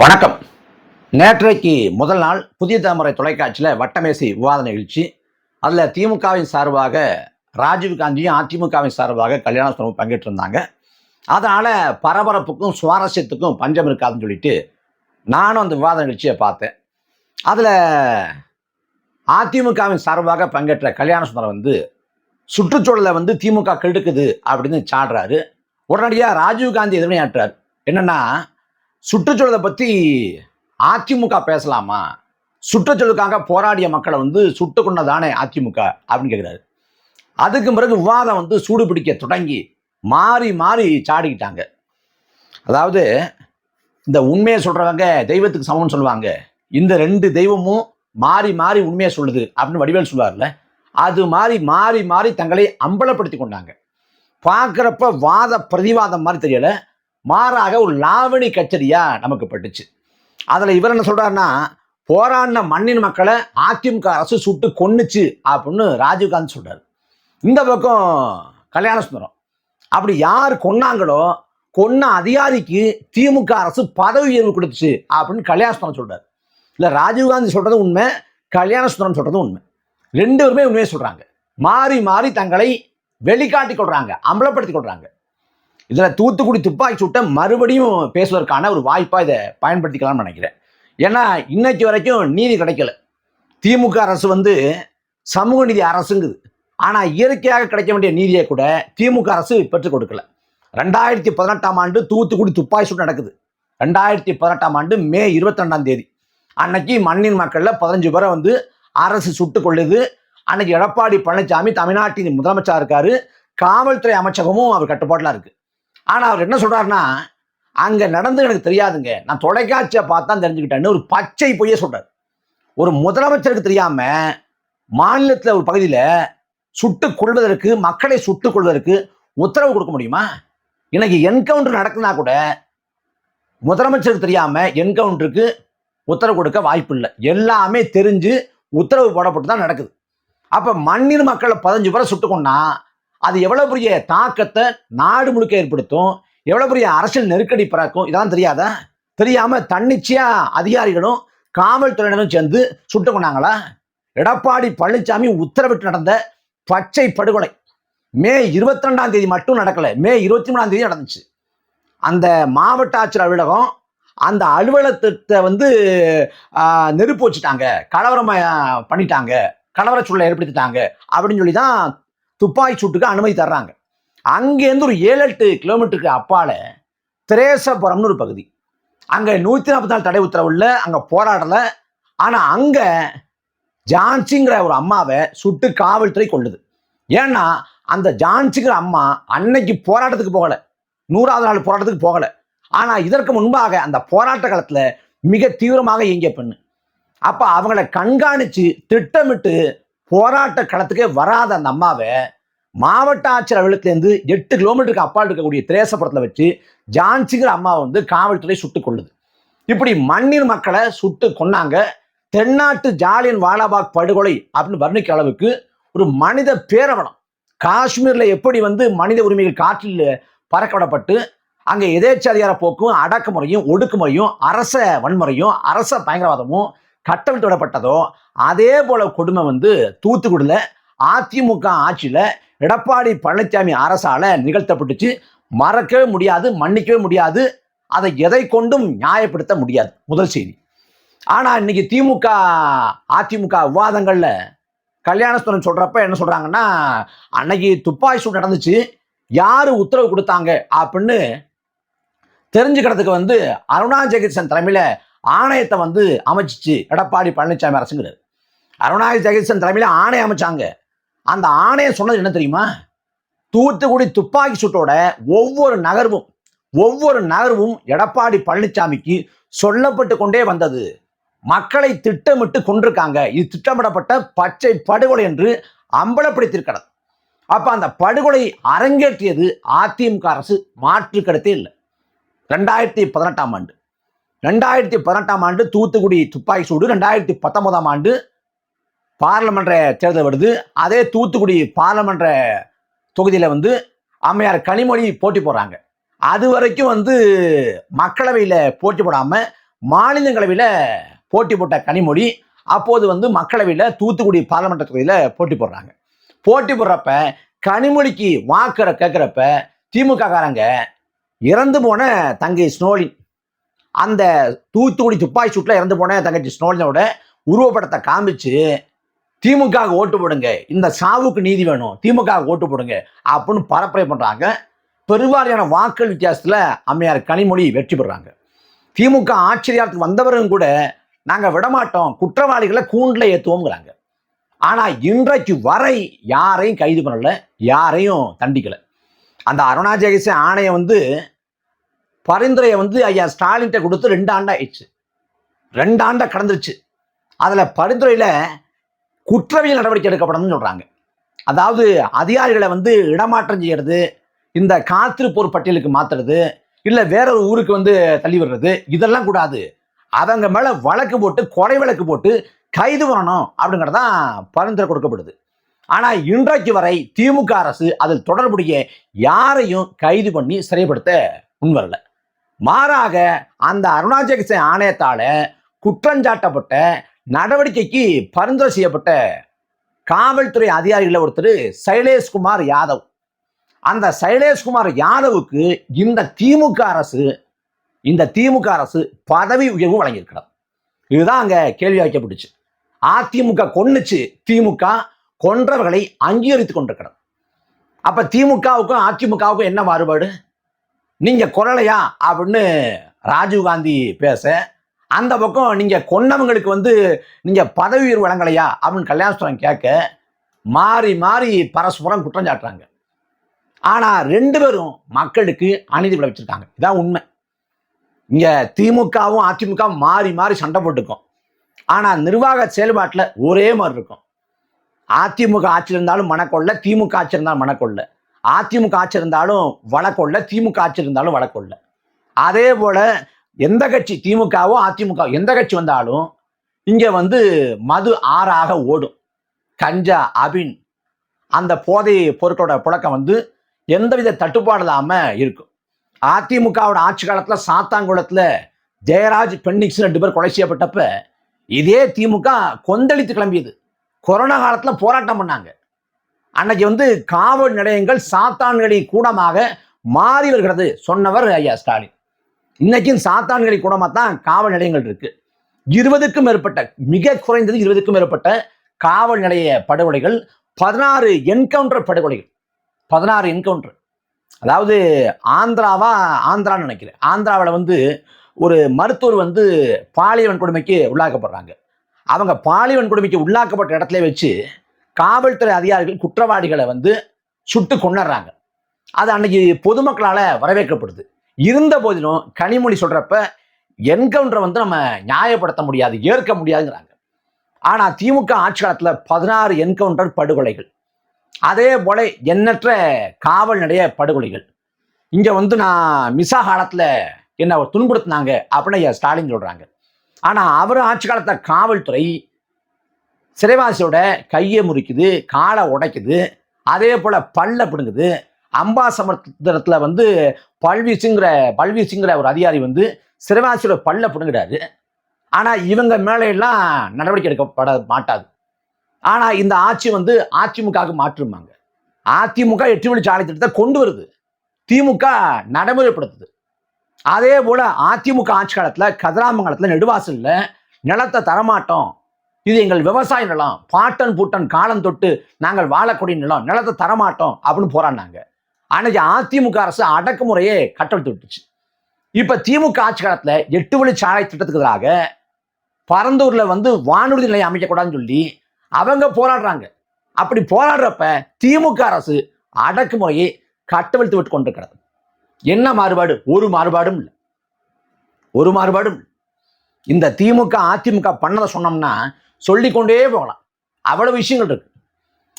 வணக்கம். நேற்றைக்கு முதல் நாள் புதிய தலைமுறை தொலைக்காட்சியில் வட்டமேசை விவாத நிகழ்ச்சி. அதில் திமுகவின் சார்பாக ராஜீவ் காந்தியும் அதிமுகவின் சார்பாக கல்யாண சுந்தரமும் பங்கேற்றிருந்தாங்க. அதனால் பரபரப்புக்கும் சுவாரஸ்யத்துக்கும் பஞ்சம் இருக்காதுன்னு சொல்லிட்டு நானும் அந்த விவாத நிகழ்ச்சியை பார்த்தேன். அதில் அதிமுகவின் சார்பாக பங்கேற்ற கல்யாண சுந்தரம் வந்து சுற்றுச்சூழலை வந்து திமுக கெடுக்குது அப்படின்னு சாடுறாரு. உடனடியாக ராஜீவ் காந்தி எதிர்மையாற்றார் என்னென்னா சுற்றுச்சூழலை பற்றி அதிமுக பேசலாமா? சுற்றுச்சூழலுக்காக போராடிய மக்களை வந்து சுட்டு கொண்டதானே அதிமுக அப்படின்னு கேட்குறாரு அதுக்கு பிறகு விவாதம் வந்து சூடு பிடிக்க தொடங்கி மாறி மாறி சாடிக்கிட்டாங்க. அதாவது இந்த உண்மையை சொல்கிறவங்க தெய்வத்துக்கு சமம்னு சொல்லுவாங்க. இந்த ரெண்டு தெய்வமும் மாறி மாறி உண்மையை சொல்லுது அப்படின்னு வடிவேல் சொல்லுவார்ல அது மாதிரி மாறி மாறி தங்களை அம்பலப்படுத்தி கொண்டாங்க. பார்க்குறப்ப வாத பிரதிவாதம் மாதிரி தெரியலை. மாறாக ஒரு லாவணி கச்சேரியா நமக்கு பட்டுச்சு. அதில் இவர் என்ன சொல்றாருன்னா போராடின மண்ணின் மக்களை அதிமுக அரசு சுட்டு கொன்னுச்சு அப்படின்னு ராஜீவ்காந்த் சொல்றாரு. இந்த பக்கம் கல்யாண சுந்தரம் அப்படி யார் கொன்னாங்களோ கொன்ன அதிகாரிக்கு திமுக அரசு பதவி உயர்வு கொடுத்துச்சு அப்படின்னு கல்யாண சுந்தரம் சொல்றாரு. இல்லை ராஜீவ்காந்தி சொல்றது உண்மை கல்யாண சுந்தரம் சொல்றது உண்மை. ரெண்டு பேருமே உண்மையை சொல்றாங்க. மாறி மாறி தங்களை வெளிக்காட்டி கொள்றாங்க அம்பலப்படுத்தி கொள்றாங்க. இதில் தூத்துக்குடி துப்பாக்கி சுட்ட மறுபடியும் பேசுவதற்கான ஒரு வாய்ப்பாக இதை பயன்படுத்திக்கலாம்னு நினைக்கிறேன். ஏன்னா இன்னைக்கு வரைக்கும் நீதி கிடைக்கல. திமுக அரசு வந்து சமூக நீதி அரசுங்குது. ஆனால் இயற்கையாக கிடைக்க வேண்டிய நீதியை கூட திமுக அரசு பெற்றுக் கொடுக்கல. ரெண்டாயிரத்தி பதினெட்டாம் ஆண்டு தூத்துக்குடி துப்பாக்கி சூடு நடக்குது. ரெண்டாயிரத்தி பதினெட்டாம் ஆண்டு மே இருபத்தி ரெண்டாம் தேதி. அன்னைக்கு மண்ணின் மக்களில் பதினஞ்சு பேரை வந்து அரசு சுட்டு கொள்ளுது. அன்னைக்கு எடப்பாடி பழனிசாமி தமிழ்நாட்டின் முதலமைச்சர் இருக்காரு. காவல்துறை அமைச்சகமும் அவர் கட்டுப்பாட்டில் இருக்குது ஆனால் அவர் என்ன சொல்கிறாருன்னா அங்கே நடந்து எனக்கு தெரியாதுங்க. நான் தொலைக்காட்சியை பார்த்தா தெரிஞ்சுக்கிட்டேன்னு ஒரு பச்சை பொய்யே சொல்கிறார் ஒரு முதலமைச்சருக்கு தெரியாமல் மாநிலத்தில் ஒரு பகுதியில் சுட்டு கொள்வதற்கு மக்களை சுட்டு கொள்வதற்கு உத்தரவு கொடுக்க முடியுமா? எனக்கு என்கவுண்டர் நடக்குதுன்னா கூட முதலமைச்சருக்கு தெரியாமல் என்கவுண்டருக்கு உத்தரவு கொடுக்க வாய்ப்பு இல்லை. எல்லாமே தெரிஞ்சு உத்தரவு போடப்பட்டு தான் நடக்குது. அப்போ மண்ணின் மக்களை பதினஞ்சு பேரை சுட்டு கொண்டா அது எவ்வளவு பெரிய தாக்கத்தை நாடு முழுக்க ஏற்படுத்தும்? எவ்வளவு பெரிய அரசியல் நெருக்கடி பிறக்கும்? இதெல்லாம் தெரியாதா? தெரியாம தன்னிச்சையா அதிகாரிகளும் காவல்துறையினரும் சேர்ந்து சுட்டு கொண்டாங்களா? எடப்பாடி பழனிசாமி உத்தரவிட்டு நடந்த பச்சை படுகொலை மே இருபத்தி ரெண்டாம் தேதி மட்டும் நடக்கல. மே இருபத்தி மூணாம் தேதி நடந்துச்சு. அந்த மாவட்ட ஆட்சியர் அலுவலகம் அந்த அலுவலகத்தை வந்து நெருப்பு வச்சுட்டாங்க. கலவரம் பண்ணிட்டாங்க. கலவர சூழலை ஏற்படுத்திட்டாங்க. அப்படின்னு சொல்லி தான் துப்பாக்கி சூட்டுக்கு அனுமதி தர்றாங்க. அங்கேருந்து ஒரு ஏழு எட்டு கிலோமீட்டருக்கு அப்பால திரேசபுரம்னு ஒரு பகுதி. அங்கே நூற்றி நாற்பத்தி நாலு தடை உத்தரவுல அங்கே போராடலை. ஆனால் அங்கே ஜான்சிங்கிற ஒரு அம்மாவை சுட்டு காவல்துறை கொள்ளுது ஏன்னா அந்த ஜான்சிங்கிற அம்மா அன்னைக்கு போராட்டத்துக்கு போகலை. நூறாவது நாள் போராட்டத்துக்கு போகலை. ஆனால் இதற்கு முன்பாக அந்த போராட்ட காலத்தில் மிக தீவிரமாக இயங்கிய பெண்ணு. அப்போ அவங்கள கண்காணித்து திட்டமிட்டு போராட்ட களத்துக்கே வராத அந்த அம்மாவை மாவட்ட ஆட்சியர் அலுவலகத்திலேருந்து எட்டு கிலோமீட்டருக்கு அப்பால் இருக்கக்கூடிய திரேசபுரத்தில் வச்சு ஜான்சிங்கிற அம்மாவை வந்து காவல்துறை சுட்டுக் கொள்ளுது இப்படி மண்ணின் மக்களை சுட்டு கொன்னாங்க. தென்னாட்டு ஜாலியன் வாலாபாக் படுகொலை அப்படின்னு வர்ணிக்க அளவுக்கு ஒரு மனித பேரவனம். காஷ்மீரில் எப்படி வந்து மனித உரிமைகள் காற்றில் பறக்க விடப்பட்டு அங்கே எதேச்சாதிகார போக்கும் அடக்குமுறையும் ஒடுக்குமுறையும் அரச வன்முறையும் அரச பயங்கரவாதமும் கட்டவிழ்த்து விடப்பட்டதோ அதே போல கொடுமை வந்து தூத்துக்குடியில் அதிமுக ஆட்சியில் எடப்பாடி பழனிசாமி அரசால நிகழ்த்தப்பட்டுச்சு. மறக்கவே முடியாது மன்னிக்கவே முடியாது. அதை எதை கொண்டும் நியாயப்படுத்த முடியாது. முதல் செய்தி. ஆனால் இன்னைக்கு திமுக அதிமுக விவாதங்களில் கல்யாணஸ்தரன் சொல்றப்ப என்ன சொல்றாங்கன்னா அன்னைக்கு துப்பாய் சூடு நடந்துச்சு. யாரு உத்தரவு கொடுத்தாங்க? அப்படின்னு தெரிஞ்சுக்கிறதுக்கு வந்து அருணா ஜெகதீசன் தலைமையில ஆணையத்தை வந்து அமைச்சிச்சு எடப்பாடி பழனிசாமி அரசுங்கிறார். அருணா ஜெகதீசன் தலைமையில் ஆணையம் அமைச்சாங்க. அந்த ஆணையம் சொன்னது என்ன தெரியுமா? தூத்துக்குடி துப்பாக்கி சூட்டோட ஒவ்வொரு நகர்வும் ஒவ்வொரு நகர்வும் எடப்பாடி பழனிசாமிக்கு சொல்லப்பட்டு கொண்டே வந்தது. மக்களை திட்டமிட்டு கொண்டிருக்காங்க. இது திட்டமிடப்பட்ட பச்சை படுகொலை என்று அம்பலப்படுத்தியிருக்கிறது. அப்ப அந்த படுகொலை அரங்கேற்றியது அதிமுக அரசு மாற்று கருத்தே இல்லை. ரெண்டாயிரத்தி பதினெட்டாம் ஆண்டு. ரெண்டாயிரத்தி பதினெட்டாம் ஆண்டு தூத்துக்குடி துப்பாக்கி சூடு ரெண்டாயிரத்தி பத்தொன்பதாம் ஆண்டு பாராளுமன்ற தேர்தல் வருது. அதே தூத்துக்குடி பாராளுமன்ற தொகுதியில் வந்து அம்மையார் கனிமொழி போட்டி போடுறாங்க. அது வரைக்கும் வந்து மக்களவையில் போட்டி போடாமல் மாநிலங்களவையில் போட்டி போட்ட கனிமொழி அப்போது வந்து மக்களவையில் தூத்துக்குடி பாராளுமன்ற தொகுதியில் போட்டி போடுறாங்க. போட்டி போடுறப்ப கனிமொழிக்கு வாக்குற கேட்குறப்ப திமுக காரங்க இறந்து போன தங்கை ஸ்னோலின் அந்த தூத்துக்குடி துப்பாக்கி சூட்டில் இறந்து போன தங்கச்சி ஸ்னோஜனோட உருவப்படத்தை காமிச்சு திமுக ஓட்டு போடுங்க. இந்த சாவுக்கு நீதி வேணும். திமுக ஓட்டு போடுங்க. அப்படின்னு பரப்புரை பண்ணுறாங்க பெருவாரியான வாக்கள் வித்தியாசத்தில் அம்மையார் கனிமொழி வெற்றி பெறுறாங்க திமுக ஆச்சரியத்துக்கு வந்தவரும் கூட நாங்கள் விடமாட்டோம். குற்றவாளிகளை கூண்டில் ஏற்றுவோங்கிறாங்க ஆனால் இன்றைக்கு வரை யாரையும் கைது பண்ணலை. யாரையும் தண்டிக்கலை. அந்த அருணாஜெகசி ஆணையம் வந்து பரிந்துரையை வந்து ஐயா ஸ்டாலின்கிட்ட கொடுத்து ரெண்டு ஆண்டா ஆயிடுச்சு. ரெண்டு ஆண்டை கடந்துருச்சு. அதில் பரிந்துரையில் குற்றவியல் நடவடிக்கை எடுக்கப்படணும்னு சொல்கிறாங்க அதாவது அதிகாரிகளை வந்து இடமாற்றம் செய்யறது இந்த காத்திருப்போர் பட்டியலுக்கு மாத்துறது இல்லை வேற ஒரு ஊருக்கு வந்து தள்ளி விடுறது இதெல்லாம் கூடாது. அவங்க மேலே வழக்கு போட்டு கொலை வழக்கு போட்டு கைது பண்ணணும் அப்படிங்கிறது தான் பரிந்துரை கொடுக்கப்படுது. ஆனால் இன்றைக்கு வரை திமுக அரசு அதில் தொடர்புடைய யாரையும் கைது பண்ணி சிறைப்படுத்த முன்வரலை. மாறாக அந்த அருணாச்சல ஆணையத்தால குற்றஞ்சாட்டப்பட்ட நடவடிக்கைக்கு பரிந்துரை செய்யப்பட்ட காவல்துறை அதிகாரிகளில் ஒருத்தர் சைலேஷ்குமார் யாதவ். அந்த சைலேஷ்குமார் யாதவுக்கு இந்த திமுக அரசு இந்த திமுக அரசு பதவி உயர்வு வழங்கியிருக்கிறது. இதுதான் அங்க கேள்வி வைக்கப்பட்டுச்சு. அதிமுக கொன்னுச்சு திமுக கொன்றவர்களை அங்கீகரித்து கொண்டிருக்கிறது. அப்ப திமுகவுக்கும் அதிமுகவுக்கும் என்ன மாறுபாடு? நீங்க கொல்லலையா அப்படின்னு ராஜீவ்காந்தி பேச அந்த பக்கம் நீங்க கொன்னவங்களுக்கு வந்து நீங்க பதவி உயர்வு வழங்கலையா அப்படின்னு கல்யாணசுரம் கேட்க மாறி மாறி பரஸ்பரம் குற்றம் சாட்டுறாங்க. ஆனா ரெண்டு பேரும் மக்களுக்கு அநீதி விளைவிச்சிருக்காங்க. இதான் உண்மை. இங்க திமுகவும் அதிமுகவும் மாறி மாறி சண்டை போட்டுக்கும் ஆனா நிர்வாக செயல்பாட்டில் ஒரே மாதிரி இருக்கும். அதிமுக ஆட்சி இருந்தாலும் மனக்கொள்ள திமுக ஆட்சி இருந்தாலும் மனக்கொள்ள. அதிமுக ஆட்சி இருந்தாலும் வழக்கொள்ள திமுக ஆட்சி இருந்தாலும் வழக்கொள்ள. அதே போல எந்த கட்சி திமுகவோ அதிமுக எந்த கட்சி வந்தாலும் இங்கே வந்து மது ஆறாக ஓடும். கஞ்சா அபின் அந்த போதை பொருட்களோட புழக்கம் வந்து எந்தவித தட்டுப்பாடு இல்லாமல் இருக்கும். அதிமுகவோட ஆட்சி காலத்தில் சாத்தாங்குளத்தில் ஜெயராஜ் பெண்ணிக்ஸ் ரெண்டு பேர் கொலை செய்யப்பட்டப்ப இதே திமுக கொந்தளித்து கிளம்பியது. கொரோனா காலத்தில் போராட்டம் பண்ணாங்க. அன்னைக்கு வந்து காவல் நிலையங்கள் சாத்தான்களி கூடமாக மாறி வருகிறது சொன்னவர் ஐயா ஸ்டாலின். இன்னைக்கும் சாத்தான்களின் கூடமாக தான் காவல் நிலையங்கள் இருக்கு. இருபதுக்கும் மேற்பட்ட மிக குறைந்தது இருபதுக்கும் மேற்பட்ட காவல் நிலைய படுகொலைகள் பதினாறு என்கவுண்டர் படுகொலைகள் பதினாறு என்கவுண்டர் அதாவது ஆந்திராவா ஆந்திரான்னு நினைக்கிறேன். ஆந்திராவில் வந்து ஒரு மருத்துவர் வந்து பாலியல் கொடுமைக்கு உள்ளாக்கப்படுறாங்க. அவங்க பாலியல் கொடுமைக்கு உள்ளாக்கப்பட்ட இடத்துல வச்சு காவல்துறை அதிகாரிகள் குற்றவாளிகளை வந்து சுட்டு கொண்டுறாங்க அது அன்னைக்கு பொதுமக்களால் வரவேற்கப்படுது. இருந்த போதிலும் கனிமொழி சொல்றப்ப என்கவுண்டரை வந்து நம்ம நியாயப்படுத்த முடியாது ஏற்க முடியாதுங்கிறாங்க. ஆனால் திமுக ஆட்சி காலத்தில் பதினாறு என்கவுண்டர் படுகொலைகள். அதே போல எண்ணற்ற காவல் நிலைய படுகொலைகள். இங்கே வந்து நான் மிசா காலத்தில் என்னை துன்புறுத்தினாங்க அப்படின்னு ஸ்டாலின் சொல்கிறாங்க ஆனால் அவர் ஆட்சி காலத்தில் காவல்துறை சிறைவாசியோட கையை முறிக்குது காலை உடைக்குது அதே போல பல்ல பிடுங்குது. அம்பா சமுத்திரத்துல வந்து பல்வீசுங்கிற பல்வீசுங்கிற ஒரு அதிகாரி வந்து சிறைவாசியோட பல்ல பிடுங்குறாரு. ஆனா இவங்க மேலையெல்லாம் நடவடிக்கை எடுக்கப்பட மாட்டாது. ஆனா இந்த ஆட்சி வந்து அதிமுகவுக்கு மாற்றுமாங்க அதிமுக எட்டு வழி சாலை திட்டத்தை கொண்டு வருது. திமுக நடைமுறைப்படுத்துது. அதே போல அதிமுக ஆட்சி காலத்துல கதிராமங்கலத்துல நெடுவாசல்ல நிலத்தை தரமாட்டோம் இது எங்கள் விவசாய நிலம். பாட்டன் பூட்டன் காலம் தொட்டு நாங்கள் வாழக்கூடிய நிலம். நிலத்தை தரமாட்டோம் அப்படின்னு போராடினாங்க. அன்னைக்கு அதிமுக அரசு அடக்குமுறையே கட்டல் தொட்டுச்சு இப்ப திமுக ஆட்சி காலத்துல எட்டு வழி சாலை திட்டத்துக்கு எதிராக பரந்தூர்ல வந்து வானூர்தி நிலையம் அமைக்கக்கூடாதுன்னு சொல்லி அவங்க போராடுறாங்க. அப்படி போராடுறப்ப திமுக அரசு அடக்குமுறையை கட்டவிழ்த்து விட்டு கொண்டிருக்கிறது. என்ன மாறுபாடு? ஒரு மாறுபாடும் இல்லை. ஒரு மாறுபாடும் இல்லை. இந்த திமுக அதிமுக பண்ணதை சொன்னோம்னா சொல்லிக்கொண்டே போகலாம். அவ்வளோ விஷயங்கள் இருக்கு.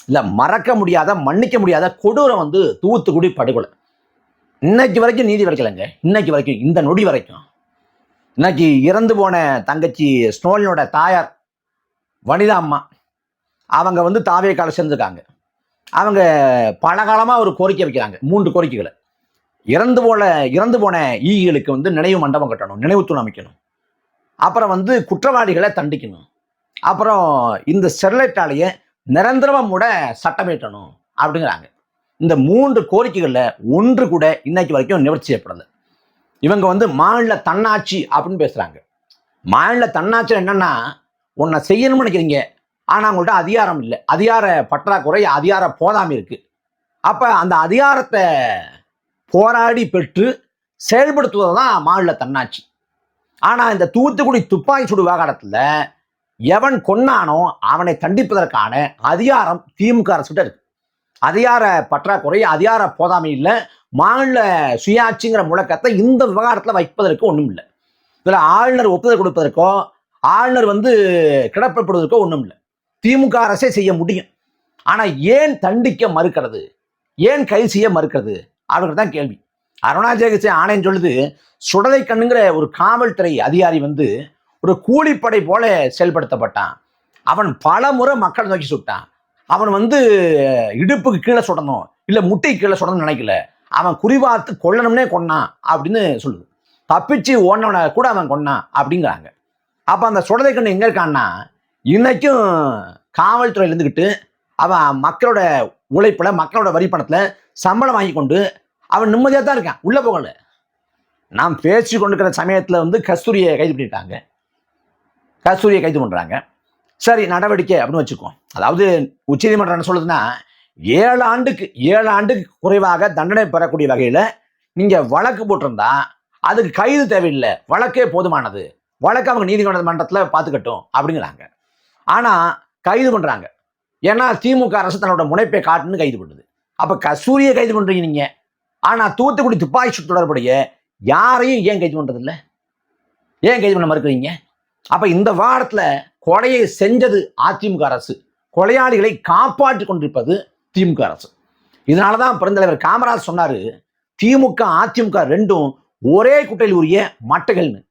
இல்லை மறக்க முடியாத மன்னிக்க முடியாத கொடூரம் வந்து தூத்துக்குடி படுகொலை. இன்னைக்கு வரைக்கும் நீதி வரைக்கலைங்க. இன்னைக்கு வரைக்கும் இந்த நொடி வரைக்கும். இன்னைக்கு இறந்து போன தங்கச்சி ஸ்னோலினோட தாயார் வனிதா அம்மா அவங்க வந்து தாவே கால சேர்ந்துருக்காங்க. அவங்க பல காலமாக ஒரு கோரிக்கை வைக்கிறாங்க. மூன்று கோரிக்கைகளை. இறந்து போன இறந்து போன ஈகளுக்கு வந்து நினைவு மண்டபம் கட்டணும் நினைவு தூண் அமைக்கணும். அப்புறம் வந்து குற்றவாளிகளை தண்டிக்கணும். அப்புறம் இந்த ஸ்டெர்லைட் ஆலையை நிரந்தரமாக மூட சட்டமேற்றணும் அப்படிங்கிறாங்க. இந்த மூன்று கோரிக்கைகளில் ஒன்று கூட இன்னைக்கு வரைக்கும் நிவர்த்தி செய்யப்படலை. இவங்க வந்து மாநில தன்னாட்சி அப்படின்னு பேசுகிறாங்க மாநில தன்னாட்சி என்னன்னா உன்னை செய்யணும்னு நினைக்கிறீங்க. ஆனால் உங்கள்கிட்ட அதிகாரம் இல்லை. அதிகார பற்றாக்குறை அதிகார போதாமல் இருக்குது அப்போ அந்த அதிகாரத்தை போராடி பெற்று செயல்படுத்துவது தான் மாநில தன்னாட்சி. ஆனால் இந்த தூத்துக்குடி துப்பாக்கி சுடு விவகாரத்தில் எவன் கொன்னானோ அவனை தண்டிப்பதற்கான அதிகாரம் திமுக அரசுகிட்ட இருக்கு. அதிகார பற்றாக்குறை அதிகார போதாமை இல்லை. மாநில சுயாட்சிங்கிற முழக்கத்தை இந்த விவகாரத்தில் வைப்பதற்கு ஒன்றும் இல்லை. இதில் ஆளுநர் ஒப்புதல் கொடுப்பதற்கோ ஆளுநர் வந்து கிடப்பப்படுவதற்கோ ஒன்றும் இல்லை. திமுக அரசே செய்ய முடியும். ஆனால் ஏன் தண்டிக்க மறுக்கிறது? ஏன் கைது செய்ய மறுக்கிறது? அப்படிங்கிறது தான் கேள்வி. அருணாச்சலகிரி ஆணையம் சொல்லுது சுடலை கண்ணுங்கிற ஒரு காவல்துறை அதிகாரி வந்து ஒரு கூலிப்படை போல செயல்படுத்தப்பட்டான். அவன் பல முறை மக்களை நோக்கி சுட்டான். அவன் வந்து இடுப்புக்கு கீழே சுடணும் இல்லை முட்டை கீழே சுடணும்னு நினைக்கல. அவன் குறிவாத்து கொல்லணும்னே கொன்னான் அப்படின்னு சொல்லுது. தப்பிச்சு ஓடனவனை கூட அவன் கொன்னான் அப்படிங்கிறாங்க. அப்போ அந்த சுடலை கண்ணு எங்கே இருக்கான்னா இன்னைக்கும் காவல்துறையில் இருந்துக்கிட்டு அவன் மக்களோட உழைப்பில் மக்களோட வரி பணத்தில் சம்பளம் வாங்கி கொண்டு அவன் நிம்மதியாக தான் இருக்கான். உள்ளே போகல. நாம் பேசி கொண்டிருக்கிற சமயத்தில் வந்து கஸ்தூரியை கைது பண்ணிட்டாங்க. கஸ்தூரியை கைது பண்ணுறாங்க சரி நடவடிக்கை அப்படின்னு வச்சுக்கோ. அதாவது உச்சநீதிமன்றம் என்ன சொல்லுதுன்னா ஏழு ஆண்டுக்கு ஏழு ஆண்டுக்கு குறைவாக தண்டனை பெறக்கூடிய வகையில் நீங்கள் வழக்கு போட்டிருந்தா அதுக்கு கைது தேவையில்லை. வழக்கே போதுமானது. வழக்கு அவங்க நீதிமன்றத்தில் பார்த்துக்கட்டும் அப்படிங்கிறாங்க. ஆனால் கைது பண்ணுறாங்க ஏன்னா திமுக அரசு தன்னோட முனைப்பை காட்டுன்னு கைது பண்ணுது. அப்போ கஸ்தூரியை கைது பண்ணுறீங்க நீங்கள் ஆனால் தூத்துக்குடி துப்பாக்கி சுட்டு தொடர்புடைய யாரையும் ஏன் கைது பண்ணுறதில்ல ஏன் கைது பண்ண மறுக்கிறீங்க? அப்ப இந்த வாரத்துல கொலையை செஞ்சது அதிமுக அரசு. கொலையாளிகளை காப்பாற்றி கொண்டிருப்பது திமுக அரசு. இதனாலதான் பிறந்தலைவர் பெருந்தலைவர் காமராஜ் சொன்னாரு திமுக அதிமுக ரெண்டும் ஒரே குட்டையில் உரிய மட்டைகள்னு.